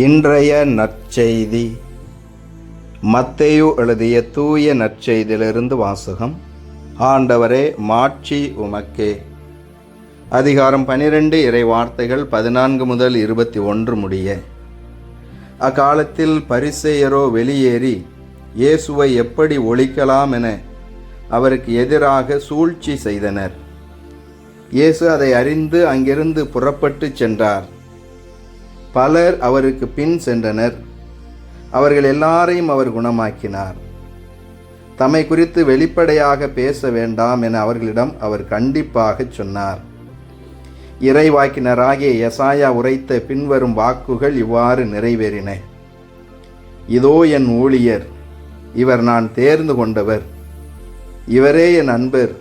இன்றைய நற்செய்தி. மத்தேயு எழுதிய தூய நற்செய்தியிலிருந்து வாசகம். ஆண்டவரே மாட்சி உமக்கே. அதிகாரம் பனிரெண்டு இறை வார்த்தைகள் பதினான்கு முதல் இருபத்தி ஒன்று முடிய. அக்காலத்தில் பரிசெயரோ வெளியேறி இயேசுவை எப்படி ஒழிக்கலாம் என அவருக்கு எதிராக சூழ்ச்சி செய்தனர். இயேசு அதை அறிந்து அங்கிருந்து புறப்பட்டு சென்றார். பலர் அவருக்கு பின் சென்றனர். அவர்கள் எல்லாரையும் அவர் குணமாக்கினார். தம்மை குறித்து வெளிப்படையாக பேச வேண்டாம் என அவர்களிடம் அவர் கண்டிப்பாக சொன்னார். இறைவாக்கினராகிய யசாயா உரைத்த பின்வரும் வாக்குகள் இவ்வாறு நிறைவேறின. இதோ என் ஊழியர் இவர் நான் தேர்ந்து கொண்டவர். இவரே என் அன்பர்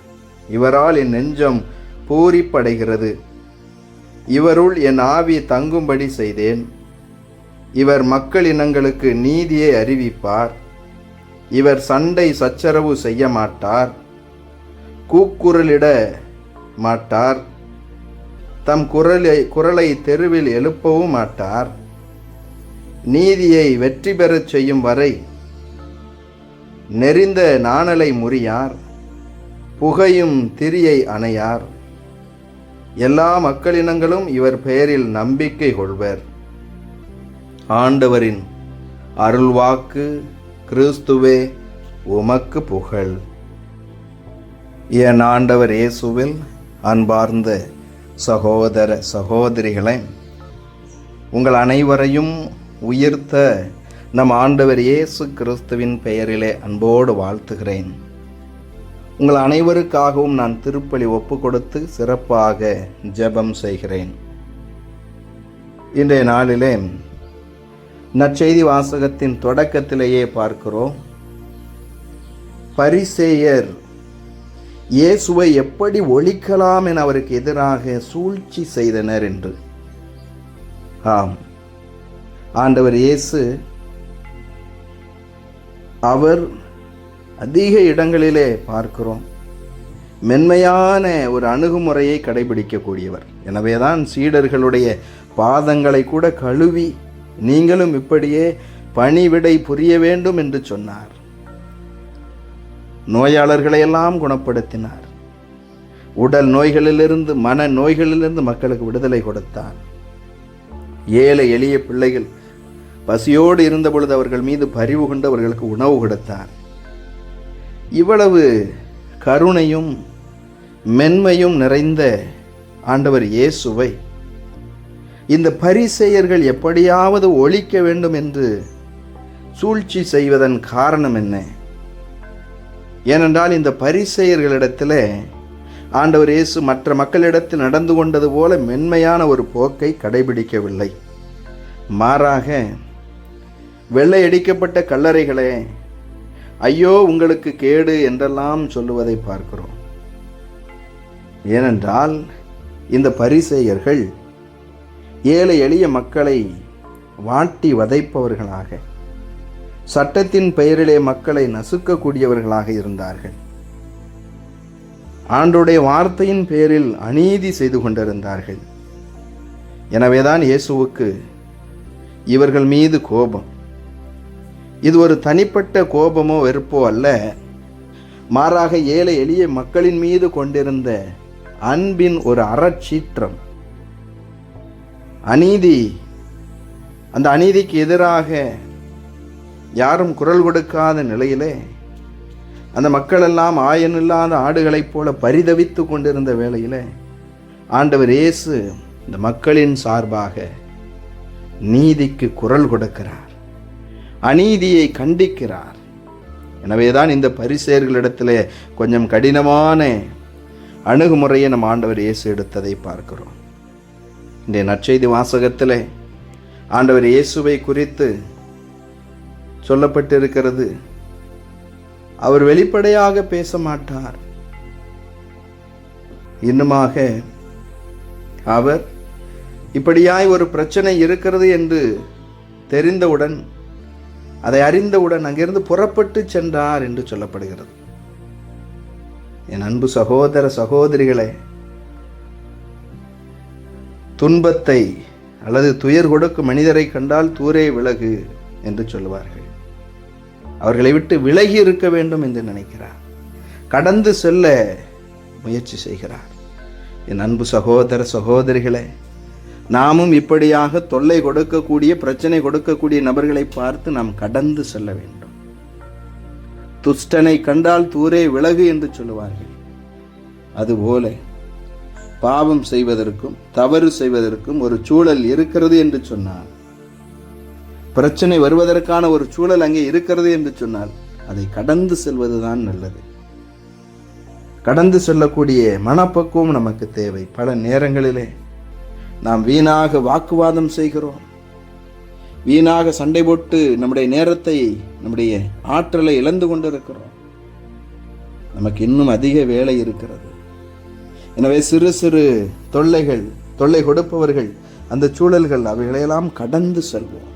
இவரால் என் நெஞ்சம் பூரிப்படைகிறது. இவருள் என் ஆவி தங்கும்படி செய்தேன். இவர் மக்கள் இனங்களுக்கு நீதியை அறிவிப்பார். இவர் சண்டை சச்சரவு செய்ய மாட்டார். கூக்குரலிட மாட்டார். தம் குரலை குரலை தெருவில் எழுப்பவும் மாட்டார். நீதியை வெற்றி பெறச் செய்யும் வரை நெறிந்த நாணலை முறியார். புகையும் திரியை அணையார். எல்லா மக்களினங்களும் இவர் பெயரில் நம்பிக்கை கொள்வர். ஆண்டவரின் அருள்வாக்கு கிறிஸ்துவே உமக்கு புகழ். என் ஆண்டவர் இயேசுவில் அன்பார்ந்த சகோதர சகோதரிகளை உங்கள் அனைவரையும் உயிர்த்த நம் ஆண்டவர் இயேசு கிறிஸ்துவின் பெயரிலே அன்போடு வாழ்த்துகிறேன். உங்கள் அனைவருக்காகவும் நான் திருப்பலி ஒப்பு கொடுத்து சிறப்பாக ஜெபம் செய்கிறேன். இன்றைய நாளிலே நற்செய்தி வாசகத்தின் தொடக்கத்திலேயே பார்க்கிறோம். பரிசேயர் இயேசுவை எப்படி ஒழிக்கலாம் என அவருக்கு எதிராக சூழ்ச்சி செய்தனர் என்று. ஆம். ஆண்டவர் இயேசு அவர் அதிக இடங்களிலே பார்க்கிறோம். மென்மையான ஒரு அணுகுமுறையை கடைபிடிக்கக்கூடியவர். எனவேதான் சீடர்களுடைய பாதங்களை கூட கழுவி நீங்களும் இப்படியே பணிவிடை புரிய வேண்டும் என்று சொன்னார். நோயாளர்களை எல்லாம் குணப்படுத்தினார். உடல் நோய்களிலிருந்து மன நோய்களிலிருந்து மக்களுக்கு விடுதலை கொடுத்தார். ஏழை எளிய பிள்ளைகள் பசியோடு இருந்தபொழுது அவர்கள் மீது பரிவு கொண்டு அவர்களுக்கு உணவு கொடுத்தார். இவ்வளவு கருணையும் மென்மையும் நிறைந்த ஆண்டவர் இயேசுவை இந்த பரிசெயர்கள் எப்படியாவது ஒழிக்க வேண்டும் என்று சூழ்ச்சி செய்வதன் காரணம் என்ன? ஏனென்றால் இந்த பரிசெயர்களிடத்தில் ஆண்டவர் இயேசு மற்ற மக்களிடத்தில் நடந்து கொண்டது போல மென்மையான ஒரு போக்கை கடைபிடிக்கவில்லை. மாறாக வெள்ளையடிக்கப்பட்ட கல்லறைகளே ஐயோ உங்களுக்கு கேடு என்றெல்லாம் சொல்லுவதை பார்க்கிறோம். ஏனென்றால் இந்த பரிசெயர்கள் ஏழை எளிய மக்களை வாட்டி வதைப்பவர்களாக சட்டத்தின் பெயரிலே மக்களை நசுக்கக்கூடியவர்களாக இருந்தார்கள். ஆண்டுடைய வார்த்தையின் பேரில் அநீதி செய்து கொண்டிருந்தார்கள். எனவேதான் இயேசுவுக்கு இவர்கள் மீது கோபம். இது ஒரு தனிப்பட்ட கோபமோ வெறுப்போ அல்ல. மாறாக ஏழை எளிய மக்களின் மீது கொண்டிருந்த அன்பின் ஒரு அறச்சீற்றம். அநீதி அந்த அநீதிக்கு எதிராக யாரும் குரல் கொடுக்காத நிலையிலே அந்த மக்களெல்லாம் ஆயனில்லாத ஆடுகளைப் போல பரிதவித்து கொண்டிருந்த வேளையில் ஆண்டவர் இயேசு இந்த மக்களின் சார்பாக நீதிக்கு குரல் கொடுக்கிறார். அநீதியை கண்டிக்கிறார். எனவேதான் இந்த பரிசேர்களிடத்திலே கொஞ்சம் கடினமான அணுகுமுறையை நம் ஆண்டவர் இயேசு எடுத்ததை பார்க்கிறோம். இன்றைய நற்செய்தி வாசகத்தில் ஆண்டவர் இயேசுவை குறித்து சொல்லப்பட்டிருக்கிறது. அவர் வெளிப்படையாக பேச மாட்டார். இன்னுமாக அவர் இப்படியாய் ஒரு பிரச்சனை இருக்கிறது என்று தெரிந்தவுடன் அதை அறிந்தவுடன் அங்கிருந்து புறப்பட்டு சென்றார் என்று சொல்லப்படுகிறது. என் அன்பு சகோதர சகோதரிகளே துன்பத்தை அல்லது துயர் கொடுக்கும் மனிதரை கண்டால் தூரே விலகு என்று சொல்லுவார்கள். அவர்களை விட்டு விலகி இருக்க வேண்டும் என்று நினைக்கிறார். கடந்து செல்ல முயற்சி செய்கிறார். என் அன்பு சகோதர சகோதரிகளே நாமும் இப்படியாக தொல்லை கொடுக்கக்கூடிய பிரச்சனை கொடுக்கக்கூடிய நபர்களை பார்த்து நாம் கடந்து செல்ல வேண்டும். துஷ்டனை கண்டால் தூரே விலகு என்று சொல்லுவார்கள். அதுபோல பாவம் செய்வதற்கும் தவறு செய்வதற்கும் ஒரு சூழல் இருக்கிறது என்று சொன்னால் பிரச்சனை வருவதற்கான ஒரு சூழல் அங்கே இருக்கிறது என்று சொன்னால் அதை கடந்து செல்வதுதான் நல்லது. கடந்து செல்லக்கூடிய மனப்பக்குவம் நமக்கு தேவை. பல நேரங்களிலே நாம் வீணாக வாக்குவாதம் செய்கிறோம். வீணாக சண்டை போட்டு நம்முடைய நேரத்தை நம்முடைய ஆற்றலை இழந்து கொண்டிருக்கிறோம். நமக்கு இன்னும் அதிக வேலை இருக்கிறது. எனவே சிறு சிறு தொல்லைகள் தொல்லை கொடுப்பவர்கள் அந்த சூழல்கள் அவைகளையெல்லாம் கடந்து செல்வோம்.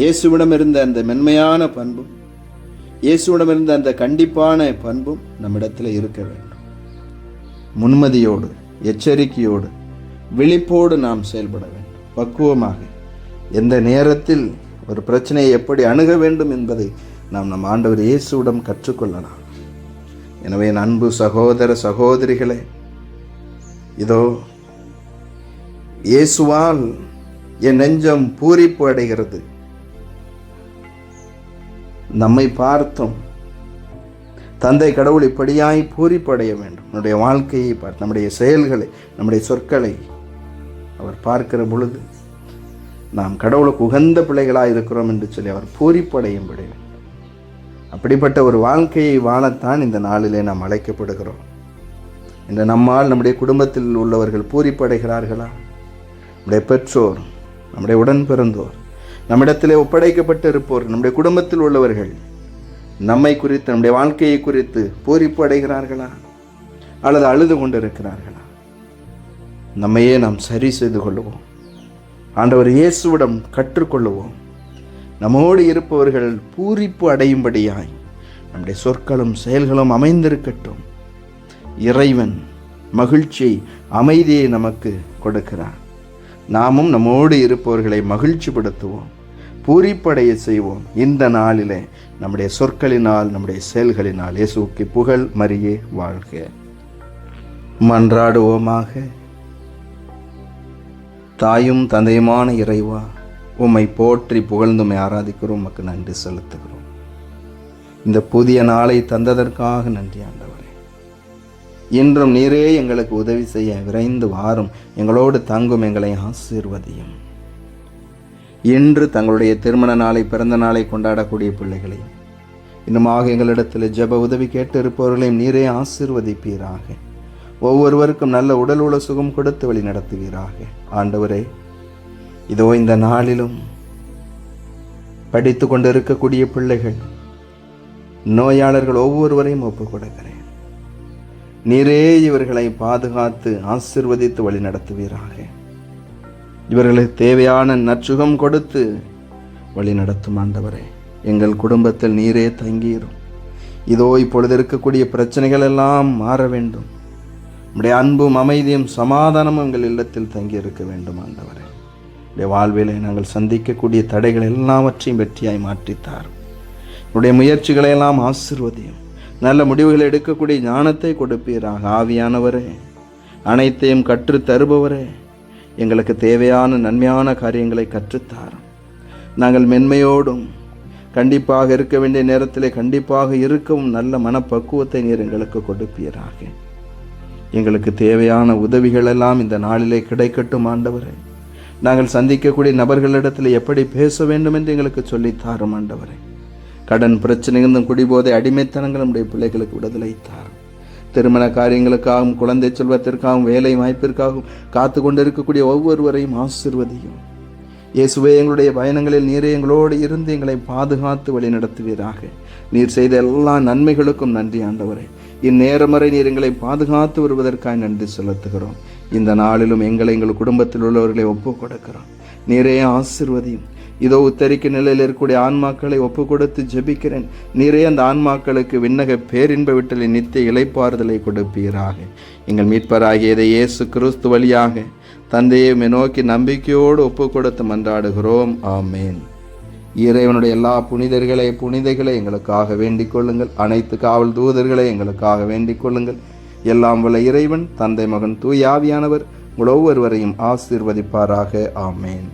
இயேசுவிடம் இருந்த அந்த மென்மையான பண்பும் இயேசுவிடம் இருந்த அந்த கண்டிப்பான பண்பும் நம்மிடத்தில் இருக்க வேண்டும். முன்மதியோடு எச்சரிக்கையோடு விழிப்போடு நாம் செயல்பட வேண்டும். பக்குவமாக. எந்த நேரத்தில் ஒரு பிரச்சனையை எப்படி அணுக வேண்டும் என்பதை நாம் நம் ஆண்டவர் இயேசுவிடம் கற்றுக்கொள்ளலாம். எனவே அன்பு சகோதர சகோதரிகளே இதோ இயேசுவால் என் நெஞ்சம் பூரிப்பு அடைகிறது. நம்மை பார்த்தும் தந்தை கடவுள் இப்படியாய் பூரிப்படைய வேண்டும். நம்முடைய வாழ்க்கையை பார்த்து நம்முடைய செயல்களை நம்முடைய சொற்களை அவர் பார்க்கிற பொழுது நாம் கடவுளுக்கு உகந்த பிள்ளைகளாக இருக்கிறோம் என்று சொல்லி அவர் பூரிப்படையும்படி. அப்படிப்பட்ட ஒரு வாழ்க்கையை வாழத்தான் இந்த நாளிலே நாம் அழைக்கப்படுகிறோம். இந்த நம்மால் நம்முடைய குடும்பத்தில் உள்ளவர்கள் பூரிப்படைகிறார்களா? நம்முடைய பெற்றோர் நம்முடைய உடன் பிறந்தோர் நம்மிடத்திலே ஒப்படைக்கப்பட்டிருப்போர் நம்முடைய குடும்பத்தில் உள்ளவர்கள் நம்மை குறித்து நம்முடைய வாழ்க்கையை குறித்து பூரிப்பு அடைகிறார்களா அல்லது அழுது கொண்டிருக்கிறார்களா? நம்மையே நாம் சரி செய்து கொள்ளுவோம். ஆண்டவர் இயேசுவிடம் கற்றுக்கொள்ளுவோம். நம்மோடு இருப்பவர்கள் பூரிப்பு அடையும்படியாய் நம்முடைய சொற்களும் செயல்களும் அமைந்திருக்கட்டும். இறைவன் மகிழ்ச்சியை அமைதியை நமக்கு கொடுக்கிறான். நாமும் நம்மோடு இருப்பவர்களை மகிழ்ச்சிப்படுத்துவோம். பூரிப்படைய செய்வோம். இந்த நாளிலே நம்முடைய சொற்களினால் நம்முடைய செயல்களினால் இயேசுக்கு புகழ் மறியே வாழ்க. மன்றாடுவோமாக. தாயும் தந்தையுமான இறைவா உம்மை போற்றி புகழ்ந்துமை ஆராதிக்கிறோம் உமக்கு நன்றி செலுத்துகிறோம். இந்த புதிய நாளை தந்ததற்காக நன்றி ஆண்டவரே. இன்றும் நீரே எங்களுக்கு உதவி செய்ய விரைந்து வாரும் எங்களோடு தங்கும் எங்களை ஆசீர்வதியும். இன்று தங்களுடைய திருமண நாளை பிறந்த நாளை கொண்டாடக்கூடிய பிள்ளைகளையும் இன்னுமாக எங்களிடத்தில் ஜெப உதவி கேட்டு இருப்பவர்களையும் நீரே ஆசீர்வதிப்பீராக. ஒவ்வொருவருக்கும் நல்ல உடல் உள்ள சுகம் கொடுத்து வழி நடத்துவீராக. ஆண்டவரே இதோ இந்த நாளிலும் படித்து கொண்டிருக்கக்கூடிய பிள்ளைகள் நோயாளர்கள் ஒவ்வொருவரையும் ஒப்புக் கொடுக்கிறேன் நீரே இவர்களை பாதுகாத்து ஆசிர்வதித்து வழி நடத்துவீராக. இவர்களுக்கு தேவையான நற்சுகம் கொடுத்து வழி நடத்தும் ஆண்டவரே எங்கள் குடும்பத்தில் நீரே தங்கியிரும் இதோ இப்பொழுது இருக்கக்கூடிய பிரச்சனைகள் எல்லாம் மாற வேண்டும். உடைய அன்பும் அமைதியும் சமாதானமும் எங்கள் இல்லத்தில் தங்கி இருக்க வேண்டும் ஆண்டவரே. உடைய வாழ்விலை நாங்கள் சந்திக்கக்கூடிய தடைகள் எல்லாவற்றையும் வெற்றியாய் மாற்றித்தார். உடைய முயற்சிகளை எல்லாம் ஆசிர்வதியும். நல்ல முடிவுகளை எடுக்கக்கூடிய ஞானத்தை கொடுப்பீராக ஆவியானவரே. அனைத்தையும் கற்றுத் தருபவரே. எங்களுக்கு தேவையான நன்மையான காரியங்களை கற்றுத்தாரும் நாங்கள் மென்மையோடும் கண்டிப்பாக இருக்க வேண்டிய நேரத்திலே கண்டிப்பாக இருக்கவும் நல்ல மனப்பக்குவத்தை நீர் எங்களுக்கு கொடுப்பீராக. எங்களுக்கு தேவையான உதவிகள் எல்லாம் இந்த நாளிலே கிடைக்கட்டும் ஆண்டவரே. நாங்கள் சந்திக்கக்கூடிய நபர்களிடத்தில் எப்படி பேச வேண்டும் என்று எங்களுக்கு சொல்லித்தாரும் ஆண்டவரே. கடன் பிரச்சனைகளும் குடிபோதை அடிமைத்தனங்கள் நம்முடைய பிள்ளைகளுக்கு விடுதலை தாரும். திருமண காரியங்களுக்காகவும் குழந்தை செல்வத்திற்காகவும் வேலை வாய்ப்பிற்காகவும் காத்து கொண்டிருக்கக்கூடிய ஒவ்வொருவரையும் ஆசிர்வதியும். இயேசுவே எங்களுடைய பயணங்களில் நீரே எங்களோடு இருந்து எங்களை பாதுகாத்து வழிநடத்துவீராக. நீர் செய்த எல்லா நன்மைகளுக்கும் நன்றி ஆண்டவரே. இந்நேரம் வரை நீர் எங்களை பாதுகாத்து வருவதற்காக நன்றி செலுத்துகிறோம். இந்த நாளிலும் எங்களை எங்கள் குடும்பத்தில் உள்ளவர்களை ஒப்புக் கொடுக்கிறோம். நீரே ஆசிர்வதியும். இதோ உத்தரிக்க நிலையில் இருக்கக்கூடிய ஆன்மாக்களை ஒப்பு கொடுத்து ஜெபிக்கிறேன். நீரே அந்த ஆன்மாக்களுக்கு விண்ணக பேரின்ப விட்டலின் நித்திய இலைப்பாறுதலை கொடுப்பீராக. எங்கள் மீட்பராகியதை இயேசு கிறிஸ்து வழியாக தந்தையை நோக்கி நம்பிக்கையோடு ஒப்பு கொடுத்து மன்றாடுகிறோம். ஆமேன். இறைவனுடைய எல்லா புனிதர்களை புனிதைகளை எங்களுக்காக வேண்டிக் கொள்ளுங்கள். அனைத்து காவல் தூதர்களை எங்களுக்காக வேண்டிக் கொள்ளுங்கள். எல்லாம் வல்ல இறைவன் தந்தை மகன் தூயாவியானவர் உங்கள் ஒவ்வொருவரையும் ஆசீர்வதிப்பாராக. ஆமேன்.